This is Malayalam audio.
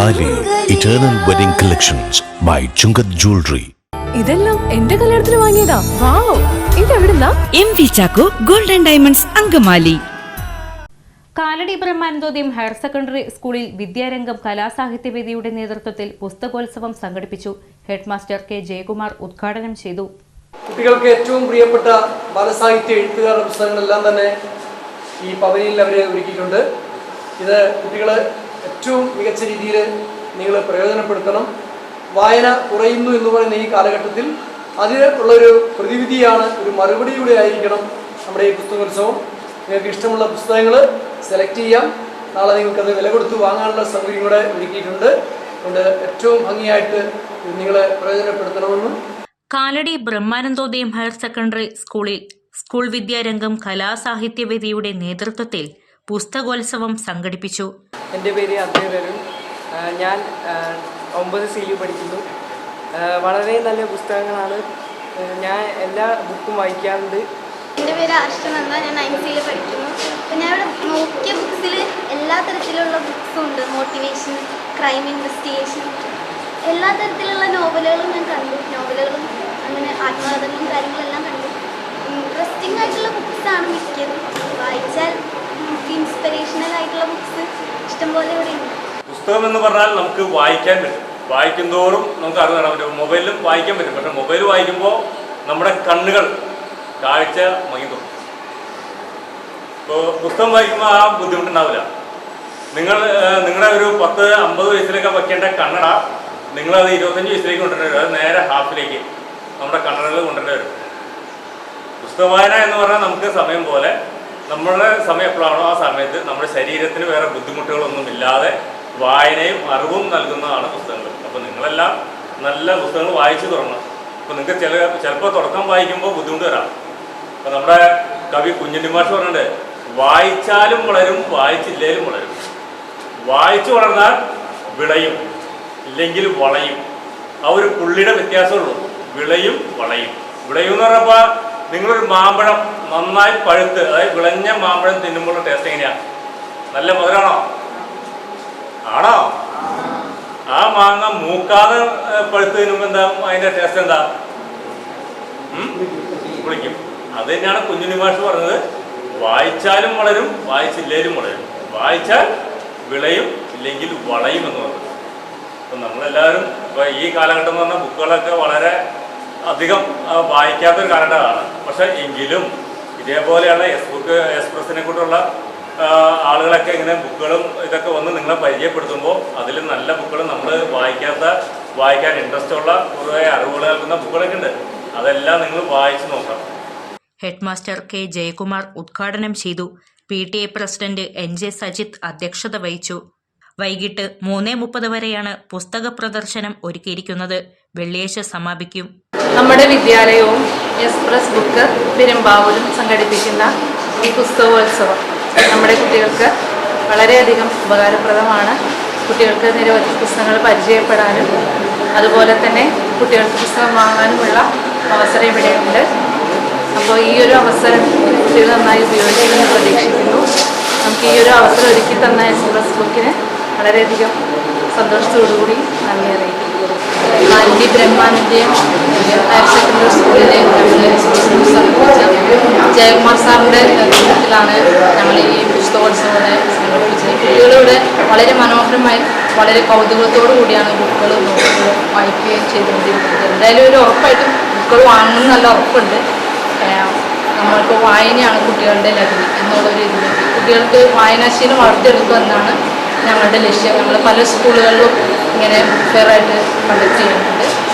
Thali eternal wedding collections by Chungath jewellery ഇതെല്ലാം എന്റെ കല്യാണത്തിന് വാങ്ങിയതാ. Wow ഇതെവിടുന്നാ? M V Chacko golden diamonds Angamaly. Kalady Brahmanandodayam higher secondary സ്കൂളിൽ വിദ്യാരംഗം കലാസാഹിത്യവേദിയുടെ നേതൃത്വത്തിൽ പുസ്തകോത്സവം സംഘടിപ്പിച്ചു. Headmaster K. ജയകുമാർ ഉദ്ഘാടനം ചെയ്തു. കുട്ടികൾക്ക് ഏറ്റവും പ്രിയപ്പെട്ട ബാലസാഹിത്യ എഴുത്തുകാരുടെ പുസ്തകങ്ങളെല്ലാം തന്നെ ഈ പവനിയിൽ അവർ ഒരുക്കിയിട്ടുണ്ട്. ഇത് കുട്ടികൾ ഏറ്റവും മികച്ച രീതിയിൽ നിങ്ങൾ പ്രയോജനപ്പെടുത്തണം. വായന കുറയുന്നു എന്ന് പറയുന്ന ഈ കാലഘട്ടത്തിൽ അതിന് ഉള്ളൊരു പ്രതിവിധിയാണ് ഒരു മറുപടിയിലൂടെ ആയിരിക്കണം നമ്മുടെ ഈ പുസ്തകോത്സവം. നിങ്ങൾക്ക് ഇഷ്ടമുള്ള പുസ്തകങ്ങൾ സെലക്ട് ചെയ്യാം. നാളെ നിങ്ങൾക്കത് വില കൊടുത്ത് വാങ്ങാനുള്ള സൗകര്യം കൂടെ ഒരുക്കിയിട്ടുണ്ട്. അതുകൊണ്ട് ഏറ്റവും ഭംഗിയായിട്ട് നിങ്ങളെ പ്രയോജനപ്പെടുത്തണമെന്നും. കാലടി ബ്രഹ്മാനന്ദോദയം ഹയർ സെക്കൻഡറി സ്കൂളിൽ സ്കൂൾ വിദ്യാരംഗം കലാസാഹിത്യവേദിയുടെ നേതൃത്വത്തിൽ പുസ്തകോത്സവം സംഘടിപ്പിച്ചു. എന്റെ പേര് അദ്വൈത് അരുൺ ഞാൻ ഒമ്പത് സിയിൽ പഠിക്കുന്നു. വളരെ നല്ല പുസ്തകങ്ങളാണ്. ഞാൻ എല്ലാ ബുക്കും വായിക്കാറുണ്ട്. എന്റെ പേര് അർഷനന്ദ ഞാൻ നയൻ സിയിൽ പഠിക്കുന്നു. അപ്പം ഞാൻ ഇവിടെ നോക്കിയ ബുക്സിൽ എല്ലാ തരത്തിലുള്ള ബുക്സും ഉണ്ട്. മോട്ടിവേഷൻ ക്രൈം ഇൻവെസ്റ്റിഗേഷൻ എല്ലാ തരത്തിലുള്ള നോവലുകളും ഞാൻ കണ്ടു. നോവലുകളും അങ്ങനെ ആത്മകഥകളും കാര്യങ്ങളെല്ലാം കണ്ടു. ഇൻട്രസ്റ്റിംഗ് ആയിട്ടുള്ള ബുക്സാണ് മിക്കതും. വായിച്ചാൽ നമുക്ക് ഇൻസ്പിറേഷണൽ ആയിട്ടുള്ള ബുക്സ് പുസ്തകം എന്ന് പറഞ്ഞാൽ നമുക്ക് വായിക്കാൻ പറ്റും. വായിക്കുന്തോറും നമുക്ക് അറിവ് നേടാൻ പറ്റും. മൊബൈലിലും വായിക്കാൻ പറ്റും. പക്ഷെ മൊബൈൽ വായിക്കുമ്പോൾ നമ്മുടെ കണ്ണുകൾ കാഴ്ച മങ്ങിത്തും ഇപ്പോൾ പുസ്തകം വായിക്കുമ്പോൾ ആ ബുദ്ധിമുട്ടുണ്ടാവില്ല. നിങ്ങൾ നിങ്ങളുടെ ഒരു പത്ത് അമ്പത് വയസ്സിലൊക്കെ വയ്ക്കേണ്ട കണ്ണട നിങ്ങളത് ഇരുപത്തഞ്ച് വയസ്സിലേക്ക് കൊണ്ടുവരേണ്ടി വരും. അത് നേരെ ഹാഫിലേക്ക് നമ്മുടെ കണ്ണടകൾ കൊണ്ടുവരേണ്ടി വരും. പുസ്തക വായന എന്ന് പറഞ്ഞാൽ നമുക്ക് സമയം പോലെ നമ്മളുടെ സമയം എപ്പോഴാണോ ആ സമയത്ത് നമ്മുടെ ശരീരത്തിന് വേറെ ബുദ്ധിമുട്ടുകളൊന്നും ഇല്ലാതെ വായനയും അറിവും നൽകുന്നതാണ് പുസ്തകങ്ങൾ. അപ്പോൾ നിങ്ങളെല്ലാം നല്ല പുസ്തകങ്ങൾ വായിച്ചു തുടങ്ങണം. അപ്പോൾ നിങ്ങൾക്ക് ചില ചിലപ്പോൾ തുടക്കം വായിക്കുമ്പോൾ ബുദ്ധിമുട്ട് വരാം. അപ്പോൾ നമ്മുടെ കവി കുഞ്ഞുണ്ണി മാഷ് വായിച്ചാലും വളരും വായിച്ചില്ലേലും വളരും. വായിച്ചു വളർന്നാൽ വിളയും ഇല്ലെങ്കിൽ വളയും. ആ ഒരു പുള്ളിയുടെ വ്യത്യാസമുള്ളൂ വിളയും വളയും വിളയും. എന്ന് പറഞ്ഞപ്പോൾ നിങ്ങളൊരു മാമ്പഴം നന്നായി പഴുത്ത് അതായത് വിളഞ്ഞ മാമ്പഴം തിന്നുമ്പോൾ ടേസ്റ്റ് എങ്ങനെയാ? നല്ല മധുരമാണോ ആണോ? ആ മാങ്ങ മൂക്കാതെ പഴുത്ത് തിന്നുമ്പോൾ എന്താ? അതിന്റെ ടേസ്റ്റ് എന്താ? കുളിക്കും. അത് തന്നെയാണ് കുഞ്ഞുണ്ണി മാഷ് പറഞ്ഞത്. വായിച്ചാലും വളരും വായിച്ചില്ലേലും വളരും. വായിച്ചാൽ വിളയും ഇല്ലെങ്കിൽ വളയും എന്ന് പറഞ്ഞു. അപ്പം നമ്മളെല്ലാവരും ഇപ്പൊ ഈ കാലഘട്ടം എന്ന് പറഞ്ഞാൽ ബുക്കുകളൊക്കെ വളരെ അധികം വായിക്കാത്തൊരു കാലഘട്ടമാണ്. പക്ഷെ എങ്കിലും ഇതേപോലെയുള്ള എസ് ബുക്ക് എക്സ്പ്രസിനെ കൂട്ടുള്ള ആളുകളൊക്കെ ഇങ്ങനെ ബുക്കുകളും ഇതൊക്കെ വന്ന് നിങ്ങളെ പരിചയപ്പെടുത്തുമ്പോൾ അതിൽ നല്ല ബുക്കുകൾ നമ്മൾ വായിക്കാത്ത വായിക്കാൻ ഇൻട്രസ്റ്റ് ഉള്ള കുറേ അറിവുകൾ നൽകുന്ന ബുക്കുകളൊക്കെ ഉണ്ട്. അതെല്ലാം നിങ്ങൾ വായിച്ചു നോക്കണം. ഹെഡ്മാസ്റ്റർ കെ ജയകുമാർ ഉദ്ഘാടനം ചെയ്തു. P T A president N J Sajith അധ്യക്ഷത വഹിച്ചു. വൈകിട്ട് മൂന്ന് മുപ്പത് വരെയാണ് പുസ്തക പ്രദർശനം ഒരുക്കിയിരിക്കുന്നത്. വെള്ളിയാഴ്ച സമാപിക്കും. നമ്മുടെ വിദ്യാലയവും എക്സ്പ്രസ് ബുക്ക് പെരുമ്പാവൂരും സംഘടിപ്പിക്കുന്ന ഈ പുസ്തകോത്സവം നമ്മുടെ കുട്ടികൾക്ക് വളരെയധികം ഉപകാരപ്രദമാണ്. കുട്ടികൾക്ക് നിരവധി പുസ്തകങ്ങൾ പരിചയപ്പെടാനും അതുപോലെ തന്നെ കുട്ടികൾക്ക് പുസ്തകം വാങ്ങാനുമുള്ള അവസരം ഇവിടെയുണ്ട്. അപ്പോൾ ഈ ഒരു അവസരം കുട്ടികൾ നന്നായി ഉപയോഗിക്കുമെന്ന് പ്രതീക്ഷിക്കുന്നു. നമുക്ക് ഈ ഒരു അവസരം ഒരുക്കി തന്ന എക്സ്പ്രസ് ബുക്കിന് വളരെയധികം സന്തോഷത്തോടുകൂടി നന്ദി അറിയിക്കുന്നു. കാലി ബ്രഹ്മാനന്ദയും ഹയർ സെക്കൻഡറി സ്കൂളിലെ സംഘടിപ്പിച്ച ജയകുമാർ സാറിന്റെ നേതൃത്വത്തിലാണ് ഞങ്ങൾ ഈ പുസ്തകോത്സവത്തെ സംഘടിപ്പിച്ചത്. കുട്ടികളിവിടെ വളരെ മനോഹരമായി വളരെ കൗതുകത്തോടു കൂടിയാണ് ബുക്കുകൾ നോട്ടുകളും വായിക്കുകയും ചെയ്തുകൊണ്ടിരിക്കുന്നത്. എന്തായാലും ഒരു ഉറപ്പായിട്ടും ബുക്കുകൾ വാങ്ങുമെന്ന് നല്ല ഉറപ്പുണ്ട്. നമ്മൾക്ക് വായനയാണ് കുട്ടികളുടെ ലഹരി എന്നുള്ളൊരു ഇതിൽ കുട്ടികൾക്ക് വായനാശീലം വളർത്തിയെടുക്കുക എന്നാണ് ഞങ്ങളുടെ ലക്ഷ്യം. ഞങ്ങൾ പല സ്കൂളുകളിലും ഇങ്ങനെ ഫെയറായിട്ട് കണ്ടക്ട് ചെയ്യുന്നുണ്ട്.